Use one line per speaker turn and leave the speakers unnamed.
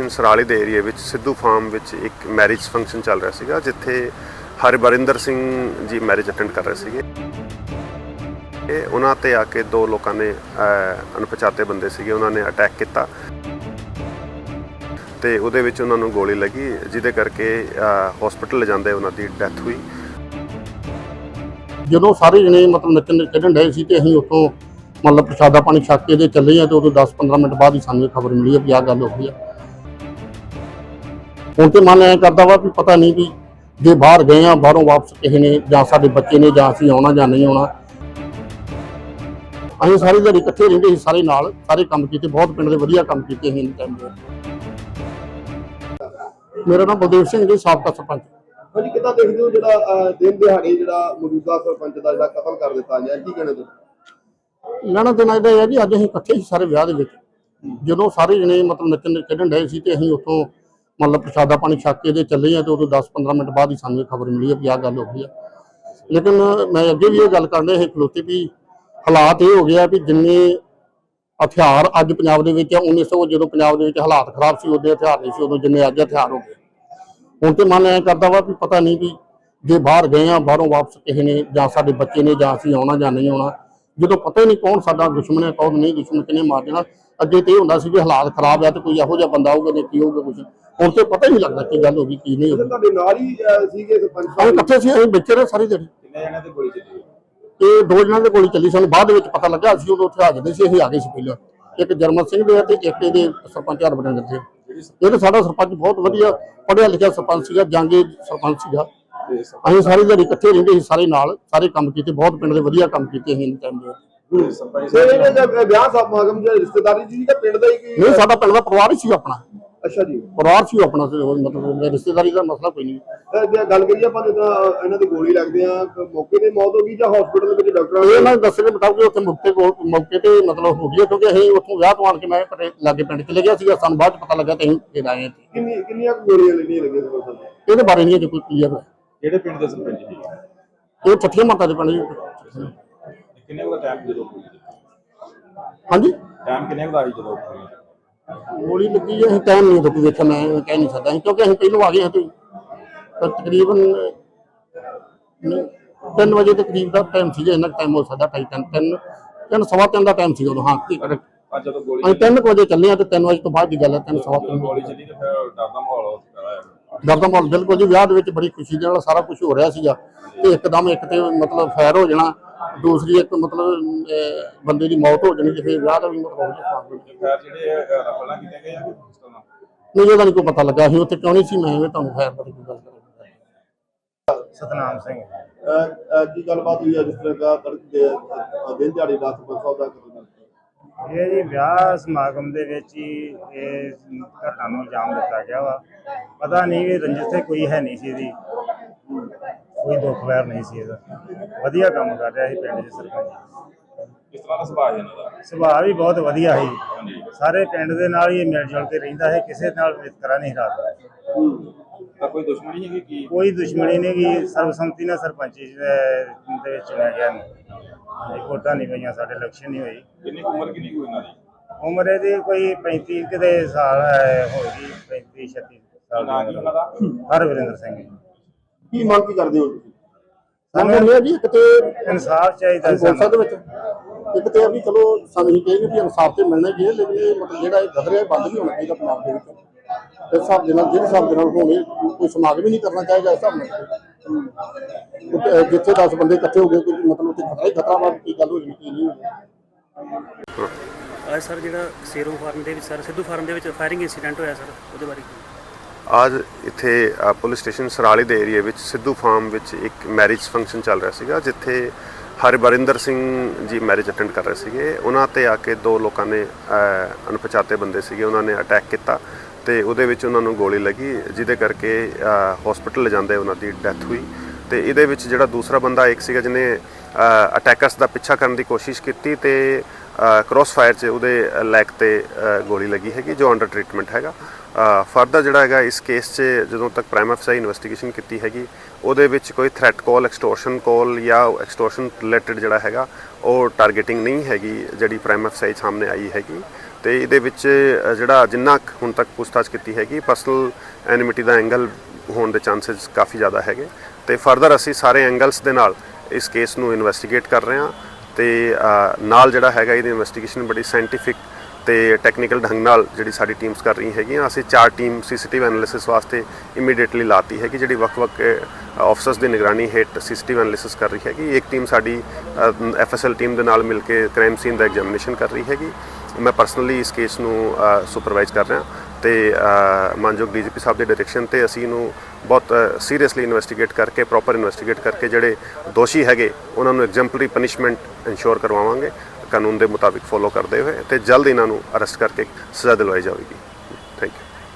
ਸਰਾਲੀ ਦੇ ਏਰੀਆ ਵਿੱਚ ਸਿੱਧੂ ਫਾਰਮ ਵਿੱਚ ਇੱਕ ਮੈਰਿਜ ਫੰਕਸ਼ਨ ਚੱਲ ਰਿਹਾ ਸੀਗਾ, ਜਿੱਥੇ ਹਰਬਰਿੰਦਰ ਸਿੰਘ ਜੀ ਮੈਰਿਜ ਅਟੈਂਡ ਕਰ ਰਹੇ ਸੀਗੇ। ਇਹ ਉਹਨਾਂ ਤੇ ਆ ਕੇ ਦੋ ਲੋਕਾਂ ਨੇ ਅਣਪਛਾਤੇ ਬੰਦੇ ਸੀਗੇ, ਉਹਨਾਂ ਨੇ ਅਟੈਕ ਕੀਤਾ। ਤੇ ਉਹਦੇ ਵਿੱਚ ਉਹਨਾਂ ਨੂੰ ਗੋਲੀ ਲੱਗੀ, ਜਿਹਦੇ ਕਰਕੇ ਹਸਪੀਟਲ ਲਿਜਾਂਦੇ ਉਹਨਾਂ ਦੀ ਡੈਥ ਹੋਈ।
ਜਦੋਂ ਸਾਰੇ ਜਣੇ ਮਤਲਬ ਨੱਚਣ ਖੇਡਣ ਡਏ ਸੀ ਤੇ ਅਸੀਂ ਉੱਥੋਂ ਮਤਲਬ ਪ੍ਰਸ਼ਾਦਾ ਪਾਣੀ ਛਕ ਕੇ ਤੇ ਚੱਲੇ ਆ ਤੇ ਉਦੋਂ 10-15 ਮਿੰਟ ਬਾਅਦ ਹੀ ਸਾਨੂੰ ਖਬਰ ਮਿਲੀ ਆ ਵੀ ਆਹ ਗੱਲ ਹੋ ਗਈ ਆ। ਹੁਣ ਤੇ ਮਨ ਐ ਕਰਦਾ ਵਾ ਵੀ ਪਤਾ ਨਹੀਂ ਵੀ ਜੇ ਬਾਹਰ ਗਏ ਆ ਬਾਹਰੋਂ ਵਾਪਸ ਕਿਸੇ ਨੇ ਜਾਂ ਸਾਡੇ ਬੱਚੇ ਨੇ ਜਾਂ ਅਸੀਂ ਆਉਣਾ ਜਾਂ ਨਹੀਂ ਆਉਣਾ। ਅਸੀਂ ਸਾਰੀ ਦਿਹਾੜੀ ਇਕੱਠੇ ਰਹਿੰਦੇ ਸੀ ਸਾਰੇ ਨਾਲ ਸਾਰੇ ਕੰਮ ਕੀਤੇ ਬਹੁਤ ਪਿੰਡ ਦੇ ਵਧੀਆ ਕੰਮ ਕੀਤੇ ਅਸੀਂ ਟਾਈਮ ਦੇ ਮੇਰਾ ਨਾਮ ਬਲਦੇਵ ਸਿੰਘ ਜੀ ਸਾਬਕਾ ਸਰਪੰਚ।
ਹਾਂਜੀ ਕਿੱਦਾਂ ਦੇਖਦੇ ਹੋ ਜਿਹੜਾ ਦਿਨ ਦਿਹਾੜੇ ਜਿਹੜਾ ਮੌਜੂਦਾ ਸਰਪੰਚ ਦਾ ਜਿਹੜਾ ਕਤਲ ਕਰ ਦਿੱਤਾ ਗਿਆ ਕੀ ਕਹਿਣਾ ਤੁਸੀਂ?
ਲੈਣਾ ਦੇਣਾ ਇਹਦਾ ਇਹ ਹੈ ਜੀ ਅੱਜ ਅਸੀਂ ਇਕੱਠੇ ਸੀ ਸਾਰੇ ਵਿਆਹ ਦੇ ਵਿੱਚ। ਜਦੋਂ ਸਾਰੇ ਜਣੇ ਮਤਲਬ ਨੱਚਣ ਖੇਡਣ ਡਏ ਸੀ ਤੇ ਅਸੀਂ ਉੱਥੋਂ ਮਤਲਬ ਪ੍ਰਸ਼ਾਦਾ ਪਾਣੀ ਛੱਕ ਕੇ ਤੇ ਚੱਲੇ ਆ ਤੇ ਉਦੋਂ 10-15 ਮਿੰਟ ਬਾਅਦ ਹੀ ਸਾਨੂੰ ਇਹ ਖਬਰ ਮਿਲੀ ਆ ਵੀ ਆਹ ਗੱਲ ਹੋ ਗਈ ਆ। ਲੇਕਿਨ ਮੈਂ ਅੱਗੇ ਵੀ ਇਹ ਗੱਲ ਕਰਨ ਡਿਆ ਸੀ ਖਲੋਤੇ ਵੀ ਹਾਲਾਤ ਇਹ ਹੋ ਗਿਆ ਵੀ ਜਿੰਨੇ ਹਥਿਆਰ ਅੱਜ ਪੰਜਾਬ ਦੇ ਵਿੱਚ ਆ 1900 ਜਦੋਂ ਪੰਜਾਬ ਦੇ ਵਿੱਚ ਹਾਲਾਤ ਖਰਾਬ ਸੀ ਉਦੋਂ ਹਥਿਆਰ ਨਹੀਂ ਸੀ, ਉਦੋਂ ਜਿੰਨੇ ਅੱਜ ਹਥਿਆਰ ਹੋ ਗਏ। ਹੁਣ ਤੇ ਮਨ ਐ ਕਰਦਾ ਵਾ ਵੀ ਪਤਾ ਨਹੀਂ ਵੀ ਜੇ ਬਾਹਰ ਗਏ ਆ, ਬਾਹਰੋਂ ਵਾਪਸ ਕਿਸੇ ਨੇ ਜਾਂ ਸਾਡੇ ਬੱਚੇ ਨੇ ਜਾਂ ਅਸੀਂ ਆਉਣਾ ਜਾਂ ਨਹੀਂ ਆਉਣਾ ਜਦੋਂ ਪਤਾ ਹੀ ਨਹੀਂ ਕੌਣ ਸਾਡਾ ਦੁਸ਼ਮਣ ਹੈ ਕੌਣ ਨਹੀਂ ਦੁਸ਼ਮਣ ਕਿਨੇ ਮਾਰ ਦੇਣਾ। ਅੱਗੇ ਤੇ ਇਹ ਹੁੰਦਾ ਸੀ ਵੀ ਹਾਲਾਤ ਖਰਾਬ ਆ ਤੇ ਕੋਈ ਇਹੋ ਜਿਹਾ ਬੰਦਾ ਆਊਗਾ ਤੇ ਕੀ ਹੋਊਗਾ ਕੁਝ ਹੁਣ ਤੇ ਪਤਾ ਹੀ ਨਹੀਂ ਲੱਗਦਾ ਕੀ ਗੱਲ ਹੋ ਗਈ ਕੀ ਨਹੀਂ ਹੋ ਗਈ।
ਤੁਹਾਡੇ ਨਾਲ ਹੀ ਸੀਗੇ ਸਰਪੰਚ ਸਾਹਿਬ?
ਇਕੱਠੇ ਸੀ ਅਸੀਂ ਵਿੱਚ ਰਹੇ ਸਾਰੀ ਦਿਹਾੜੀ।
ਕਿੰਨੇ ਜਣੇ ਤੇ ਗੋਲੀ ਚੱਲੀ?
ਤੇ ਦੋ ਜਣਾਂ ਦੇ ਗੋਲੀ ਚੱਲੀ ਸਾਨੂੰ ਬਾਅਦ ਵਿੱਚ ਪਤਾ ਲੱਗਾ ਅਸੀਂ ਉਦੋਂ ਉੱਥੇ ਹਾਜ਼ਰ ਨਹੀਂ ਸੀ ਅਸੀਂ ਆ ਗਏ ਸੀ ਪਹਿਲਾਂ। ਇੱਕ ਜਰਮਨ ਸਿੰਘ ਦੇ ਆ ਤੇ ਇੱਕ ਇਹਦੇ ਸਰਪੰਚ ਹਰਬੰਦਰ ਦੇ ਇਹ ਤਾਂ ਸਾਡਾ ਸਰਪੰਚ ਬਹੁਤ ਵਧੀਆ ਪੜ੍ਹਿਆ ਲਿਖਿਆ ਸਰਪੰਚ ਸੀਗਾ ਜਾਂਗੇ ਸਰਪੰਚ ਸੀਗਾ। ਅਸੀਂ ਸਾਰੀ ਦਿਹਾੜੀ ਇਕੱਠੇ ਰਹਿੰਦੇ ਸੀ ਸਾਰੇ ਨਾਲ ਸਾਰੇ ਕੰਮ ਕੀਤੇ ਬਹੁਤ ਪਿੰਡ ਦੇ ਵਧੀਆ ਕੰਮ ਕੀਤੇ ਅਸੀਂ ਟਾਈਮ ਦੇ।
ਇਹ ਰਿਸ਼ਤੇਦਾਰੀ ਜੀ ਪਿੰਡ ਹੀ
ਨਹੀਂ ਸਾਡਾ ਪਿੰਡ ਦਾ ਪਰਿਵਾਰ ਹੀ ਸੀ ਆਪਣਾ।
ਅੱਛਾ ਜੀ।
ਪਰਿਵਾਰ ਸੀ ਆਪਣਾ ਤੇ ਮਤਲਬ ਰਿਸ਼ਤੇਦਾਰੀ ਦਾ ਮਸਲਾ ਕੋਈ ਨਹੀਂ।
ਜੇ ਗੱਲ ਕਰੀਏ ਆਪਾਂ ਜਿੱਦਾਂ ਇਹਨਾਂ ਦੀ ਗੋਲੀ ਲੱਗਦੇ ਆ ਮੌਕੇ ਤੇ ਮੌਤ ਹੋ ਗਈ ਜਾਂ ਹਸਪੀਟਲ ਵਿੱਚ ਡਾਕਟਰਾਂ
ਇਹ ਨਾ ਦੱਸਣ ਦੇ ਮੁਤਾਬਕ ਉੱਥੇ ਮੌਕੇ ਕੋਲ ਮੌਕੇ ਤੇ ਮਤਲਬ ਹੋ ਗਈ ਕਿਉਂਕਿ ਅਸੀਂ ਉੱਥੋਂ ਵਿਆਹ ਤੋਂ ਆਣ ਕੇ ਮੈਂ ਲਾਗੇ ਪਿੰਡ ਚਲੇ ਗਿਆ ਸੀਗਾ ਸਾਨੂੰ ਬਾਅਦ ਚ ਪਤਾ ਲੱਗਾ ਤੇ ਅਸੀਂ ਆਏ ਇੱਥੇ।
ਕਿੰਨੀ ਕਿੰਨੀਆਂ ਗੋਲੀਆਂ ਲੱਗੀਆਂ ਲੱਗੀਆਂ?
ਇਹਦੇ ਬਾਰੇ ਨਹੀਂ ਅਜੇ ਕੋਈ ਕਲੀਅਰ ਹੈ।
ਕਿਹੜੇ ਪਿੰਡ ਦੇ ਸਰਪੰਚ ਜੀ?
ਇਹ ਛੱਠੀਆਂ ਮਾਤਾ ਦੇ ਪਿੰਡ ਜੀ।
ਕਿੰਨੇ ਕੁ ਦਾ ਟਾਈਮ ਜਦੋਂ ਹੋਈ
ਹਾਂਜੀ?
ਟਾਈਮ ਕਿੰਨੇ ਕੁ ਦਾ ਸੀ ਜਦੋਂ ਹੋਈ
ਗੋਲੀ ਲੱਗੀ ਹੈ ਟਾਈਮ ਨਹੀਂ ਕੋਈ ਵੇਖਿਆ ਮੈਂ ਕਹਿ ਨਹੀਂ ਸਕਦਾ। ਅਸੀਂ ਕਿਉਂਕਿ ਅਸੀਂ ਪਹਿਲੋਂ ਆ ਗਏ ਹਾਂ ਤੇ ਤਾਂ ਤਕਰੀਬਨ 3 ਵਜੇ ਦੇ ਕਰੀਬ ਦਾ ਟਾਈਮ ਸੀਗਾ ਇੰਨਾ ਟਾਈਮ ਹੋ ਸਕਦਾ ਢਾਈ ਤਿੰਨ ਤਿੰਨ ਤਿੰਨ ਸਵਾ ਤਿੰਨ ਦਾ ਟਾਈਮ ਸੀਗਾ ਉਦੋਂ ਹਾਂ ਠੀਕ। ਹੈ।
ਅੱਜ ਜਦੋਂ ਗੋਲੀ
ਅਸੀਂ ਤਿੰਨ ਕੁ ਵਜੇ ਚੱਲੇ ਆ ਤੇ 3 ਵਜੇ ਤੋਂ ਬਾਅਦ ਦੀ ਗੱਲ ਹੈ ਤਿੰਨ ਸਵਾ ਤਿੰਨ।
ਗੋਲੀ ਚੱਲੀ ਤੇ ਫਿਰ ਡਰ ਦਾ ਮਾਹੌਲ ਉਸ ਤਰ੍ਹਾਂ ਹੈ
ਡਰ ਦਾ ਮਾਹੌਲ ਬਿਲਕੁਲ ਜੀ ਵਿਆਹ ਦੇ ਵਿੱਚ ਬੜੀ ਖੁਸ਼ੀ ਦੇ ਨਾਲ ਸਾਰਾ ਕੁਝ ਹੋ ਰਿਹਾ ਸੀਗਾ। ਤੇ ਇੱਕਦਮ ਇੱਕ ਤੇ ਮਤਲਬ ਫਾਇਰ ਹੋ ਜਾਣਾ ਦੂਸਰੀ ਇੱਕ ਮਤਲਬ ਅਹ, ਬੰਦੇ ਦੀ ਮੌਤ ਹੋ ਜਾਣੀ ਤੇ ਫਿਰ ਵਿਆਹ ਦਾ ਵੀ ਮਤਲਬ ਹੋ ਜਾਣਾ
ਫਿਰ ਜਿਹੜੇ ਰਫਲਾਂ ਕੀਤੇ ਗਏ ਆ ਕੋਈ
ਇਹਦਾ ਨਹੀਂ ਕੋਈ ਪਤਾ ਲੱਗਾ ਅਸੀਂ ਉੱਥੇ ਕਿਉਂ ਨਹੀਂ ਸੀ ਮੈਂ ਐਵੇਂ ਤੁਹਾਨੂੰ ਫਾਇਰ ਬਾਰੇ ਕੋਈ ਗੱਲ ਕਰਾਂਗਾ
ਸਤਨਾਮ ਸਿੰਘ।
ਅਹ, ਅਹ, ਕੀ ਗੱਲਬਾਤ ਹੋਈ ਹੈ ਜਿਸ ਤਰ੍ਹਾਂ ਦਾ ਤੜਕੇ ਅਹ, ਦਿਨ ਦਿਹਾੜੇ ਦਾ ਸਰਪੰਚ ਸਾਹਿਬ ਦਾ ਕਰ
ਇਹ ਜੀ ਵਿਆਹ ਸਮਾਗਮ ਦੇ ਵਿੱਚ ਹੀ ਇਹ ਘਟਨਾ ਨੂੰ ਅੰਜਾਮ ਦਿੱਤਾ ਗਿਆ ਵਾ। ਪਤਾ ਨਹੀਂ ਵੀ ਰੰਜਿਸ਼ ਤੇ ਕੋਈ ਹੈ ਨਹੀਂ ਸੀ ਇਹਦੀ। ਕੋਈ ਦੁੱਖ ਵੈਰ ਨਹੀਂ ਸੀ ਇਹਦਾ। ਵਧੀਆ ਕੰਮ ਕਰ ਰਿਹਾ ਸੀ ਪਿੰਡ ਦੇ ਸਰਪੰਚ
ਕਿਸ ਤਰ੍ਹਾਂ ਦਾ ਸੁਭਾਅ ਹੈ ਇਹਨਾਂ ਦਾ?
ਸੁਭਾਅ ਵੀ ਬਹੁਤ ਵਧੀਆ ਸੀ। ਸਾਰੇ ਪਿੰਡ ਦੇ ਨਾਲ ਹੀ ਇਹ ਮਿਲ ਜੁਲ ਕੇ ਰਹਿੰਦਾ ਹੈ ਕਿਸੇ ਨਾਲ ਵਿਤਕਰਾ ਨਹੀਂ ਰੱਖਦਾ
ਤਾਂ ਕੋਈ ਦੁਸ਼ਮਣੀ ਨਹੀਂ ਹੈਗੀ ਕੀ
ਕੋਈ ਦੁਸ਼ਮਣੀ ਨਹੀਂ ਗੀ ਸਰਬਸੰਮਤੀ ਨਾਲ ਸਰਪੰਚ ਦੇ ਦੇ ਵਿੱਚ ਚੁਣਿਆ ਗਿਆ ਹਾਂਜੀ ਵੋਟਾਂ ਨਹੀਂ ਪਈਆਂ ਸਾਡੇ ਇਲੈਕਸ਼ਨ ਨਹੀਂ ਹੋਈ।
ਕਿੰਨੀ ਕੁ ਉਮਰ ਕਿੰਨੀ ਕੋਈ ਇਹਨਾਂ ਦੀ?
ਉਮਰ ਇਹਦੀ ਕੋਈ 35 ਕਿਤੇ ਸਾਲ ਹੈ, ਹੋਏਗੀ 35 36 ਸਾਲ
ਨਾਂ ਕੀ
ਦੀ
ਉਹਨਾਂ
ਉਮਰ
ਦਾ?
ਹਰਵਿੰਦਰ ਸਿੰਘ ਜੀ।
ਕੀ ਮੰਗ ਕੀ ਕਰਦੇ ਹੋ ਤੁਸੀਂ?
ਸਾਨੂੰ ਇਹ ਹੈ ਜੀ ਇੱਕ ਤੇ
ਇਨਸਾਫ ਚਾਹੀਦਾ
ਅਸੀਂ ਬੋਲ
ਸਾਨੂੰ
ਸਕਦੇ ਵਿੱਚ। ਇੱਕ ਤੇ ਇਹ ਵੀ ਚਲੋ ਸਾਨੂੰ ਹੀ ਕਹੇਗੇ ਵੀ ਇਨਸਾਫ ਤੇ ਮਿਲਣਾ ਹੀ ਹੈ ਲੇਕਿਨ ਇਹ ਮਤਲਬ ਜਿਹੜਾ ਇਹ ਗਦਰਿਆ ਇਹ ਬੰਦ ਨਹੀਂ ਹੋਣਾ ਚਾਹੀਦਾ ਪੰਜਾਬ ਦੇ ਵਿੱਚ। ਇਸ ਹਿਸਾਬ ਦੇ ਨਾਲ ਜਿਹੜੇ ਹਿਸਾਬ ਦੇ ਨਾਲ ਹੋਣੇ ਕੋਈ ਸਮਾਗਮ ਹੀ ਨਹੀਂ ਕਰਨਾ ਚਾਹੀਦਾ ਇਸ ਹਿਸਾਬ ਨਾਲ। ਉੱਥੇ ਜਿੱਥੇ 10 ਬੰਦੇ ਇਕੱਠੇ ਹੋ ਗਏ ਕੋਈ ਮਤਲਬ ਉੱਥੇ ਖਤਰਾ ਹੀ ਖਤਰਾ ਵਾ ਕੀ ਗੱਲ ਹੋ ਜਾਣੀ ਕੀ ਨਹੀਂ। ਹੋਣੀ
ਅੱਜ ਸਰ ਜਿਹੜਾ ਸੇਰੋ ਫਾਰਮ ਦੇ ਵਿੱਚ ਸਰ ਸਿੱਧੂ ਫਾਰਮ ਦੇ ਵਿੱਚ ਫਾਇਰਿੰਗ ਇਨਸੀਡੈਂਟ ਹੋਇਆ ਸਰ ਉਹਦੇ ਬਾਰੇ ਕੀ?
ਅੱਜ ਇੱਥੇ ਪੁਲਿਸ ਸਟੇਸ਼ਨ ਸਰਾਲੀ ਦੇ ਏਰੀਆ ਵਿੱਚ ਸਿੱਧੂ ਫਾਰਮ ਵਿੱਚ ਇੱਕ ਮੈਰਿਜ ਫੰਕਸ਼ਨ ਚੱਲ ਰਿਹਾ ਸੀਗਾ, ਜਿੱਥੇ ਹਰਬਰਿੰਦਰ ਸਿੰਘ ਜੀ ਮੈਰਿਜ ਅਟੈਂਡ ਕਰ ਰਹੇ ਸੀਗੇ। ਉਹਨਾਂ ਤੇ ਆ ਕੇ ਦੋ ਲੋਕਾਂ ਨੇ ਅਣਪਛਾਤੇ ਬੰਦੇ ਸੀਗੇ, ਉਹਨਾਂ ਨੇ ਅਟੈਕ ਕੀਤਾ ਤੇ ਉਹਦੇ ਵਿੱਚ ਉਹਨਾਂ ਨੂੰ ਗੋਲੀ ਲੱਗੀ, ਜਿਹਦੇ ਕਰਕੇ ਹਸਪੀਟਲ ਲਿਜਾਂਦੇ ਉਹਨਾਂ ਦੀ ਡੈਥ ਹੋਈ। ਤੇ ਇਹਦੇ ਵਿੱਚ ਜਿਹੜਾ ਦੂਸਰਾ ਬੰਦਾ ਇੱਕ ਸੀਗਾ ਜਿਹਨੇ ਅਟੈਕਰਸ ਦਾ ਪਿੱਛਾ ਕਰਨ ਦੀ ਕੋਸ਼ਿਸ਼ ਕੀਤੀ ਤੇ ਕ੍ਰੋਸ ਫਾਇਰ 'ਚ ਉਹਦੇ ਲੈਗ ਤੇ ਗੋਲੀ ਲੱਗੀ ਹੈਗੀ ਜੋ ਅੰਡਰ ਟ੍ਰੀਟਮੈਂਟ ਹੈਗਾ। ਫਰਦਰ ਜਿਹੜਾ ਹੈਗਾ ਇਸ ਕੇਸ 'ਚ ਜਦੋਂ ਤੱਕ ਪ੍ਰਾਈਮ ਅਫਸਰ ਇਨਵੈਸਟੀਗੇਸ਼ਨ ਕੀਤੀ ਹੈਗੀ, ਉਹਦੇ ਵਿੱਚ ਕੋਈ ਥ੍ਰੈਟ ਕਾਲ ਐਕਸਟੋਰਸ਼ਨ ਕਾਲ ਜਾਂ ਐਕਸਟੋਰਸ਼ਨ ਰਿਲੇਟਡ ਜਿਹੜਾ ਹੈਗਾ, ਉਹ ਟਾਰਗੇਟਿੰਗ ਨਹੀਂ ਹੈਗੀ ਜਿਹੜੀ ਪ੍ਰਾਈਮ ਅਫਸਰ ਸਾਹਮਣੇ ਆਈ ਹੈਗੀ। ਤੇ ਇਹਦੇ ਵਿੱਚ ਜਿਹੜਾ ਜਿੰਨਾ ਕੁ ਹੁਣ ਤੱਕ ਪੁੱਛਤਾਛ ਕੀਤੀ ਹੈਗੀ ਪਰਸਨਲ ਐਨਿਮਿਟੀ ਦਾ ਐਂਗਲ ਹੋਣ ਦੇ ਚਾਂਸਸ ਕਾਫੀ ਜ਼ਿਆਦਾ ਹੈਗੇ। ਤੇ ਫਰਦਰ ਅਸੀਂ ਸਾਰੇ ਐਂਗਲਸ ਦੇ ਨਾਲ ਇਸ ਕੇਸ ਨੂੰ ਇਨਵੈਸਟੀਗੇਟ ਕਰ ਰਹੇ ਹਾਂ। ਤੇ ਨਾਲ ਜਿਹੜਾ ਹੈਗਾ ਇਹਦੀ ਇਨਵੈਸਟੀਗੇਸ਼ਨ ਬੜੀ ਸਾਇੰਟੀਫਿਕ ਤੇ ਟੈਕਨੀਕਲ ਢੰਗ ਨਾਲ ਜਿਹੜੀ ਸਾਡੀ ਟੀਮਸ ਕਰ ਰਹੀ ਹੈਗੀਆਂ। ਅਸੀਂ ਚਾਰ ਟੀਮ ਸੀਸੀਟੀਵੀ ਐਨਾਲਿਸਿਸ ਵਾਸਤੇ ਇਮੀਡੀਏਟਲੀ ਲਾਤੀ ਹੈਗੀ, ਜਿਹੜੀ ਵੱਖ-ਵੱਖ ਆਫਸਰਸ ਦੀ ਨਿਗਰਾਨੀ ਹੇਠ ਸੀਸੀਟੀਵੀ ਐਨਾਲਿਸਿਸ ਕਰ ਰਹੀ ਹੈਗੀ। ਇੱਕ ਟੀਮ ਸਾਡੀ ਐਫਐਸਐਲ ਟੀਮ ਦੇ ਨਾਲ ਮਿਲ ਕੇ ਕ੍ਰਾਈਮ ਸੀਨ ਦਾ ਐਗਜ਼ਾਮੀਨੇਸ਼ਨ ਕਰ ਰਹੀ ਹੈਗੀ। ਮੈਂ ਪਰਸਨਲੀ ਇਸ ਕੇਸ ਨੂੰ ਸੁਪਰਵਾਈਜ਼ ਕਰ ਰਿਹਾ। ਤੇ ਅ, ਮਾਨਯੋਗ ਡੀਜੀਪੀ ਸਾਹਿਬ ਦੇ ਡਾਇਰੈਕਸ਼ਨ ਤੇ ਅਸੀਂ ਇਹਨੂੰ ਬਹੁਤ ਸੀਰੀਅਸਲੀ ਇਨਵੈਸਟੀਗੇਟ ਕਰਕੇ ਪ੍ਰੋਪਰ ਇਨਵੈਸਟੀਗੇਟ ਕਰਕੇ ਜਿਹੜੇ ਦੋਸ਼ੀ ਹੈਗੇ ਉਹਨਾਂ ਨੂੰ ਐਗਜ਼ੈਂਪਲਰੀ ਪਨਿਸ਼ਮੈਂਟ ਇਨਸ਼ੋਰ ਕਰਵਾਵਾਂਗੇ ਕਾਨੂੰਨ ਦੇ ਮੁਤਾਬਿਕ ਫੋਲੋ ਕਰਦੇ ਹੋਏ ਤੇ ਜਲਦ ਇਹਨਾਂ ਨੂੰ ਅਰੈਸਟ ਕਰਕੇ ਸਜ਼ਾ ਦਿਲਵਾਈ ਜਾਵੇਗੀ।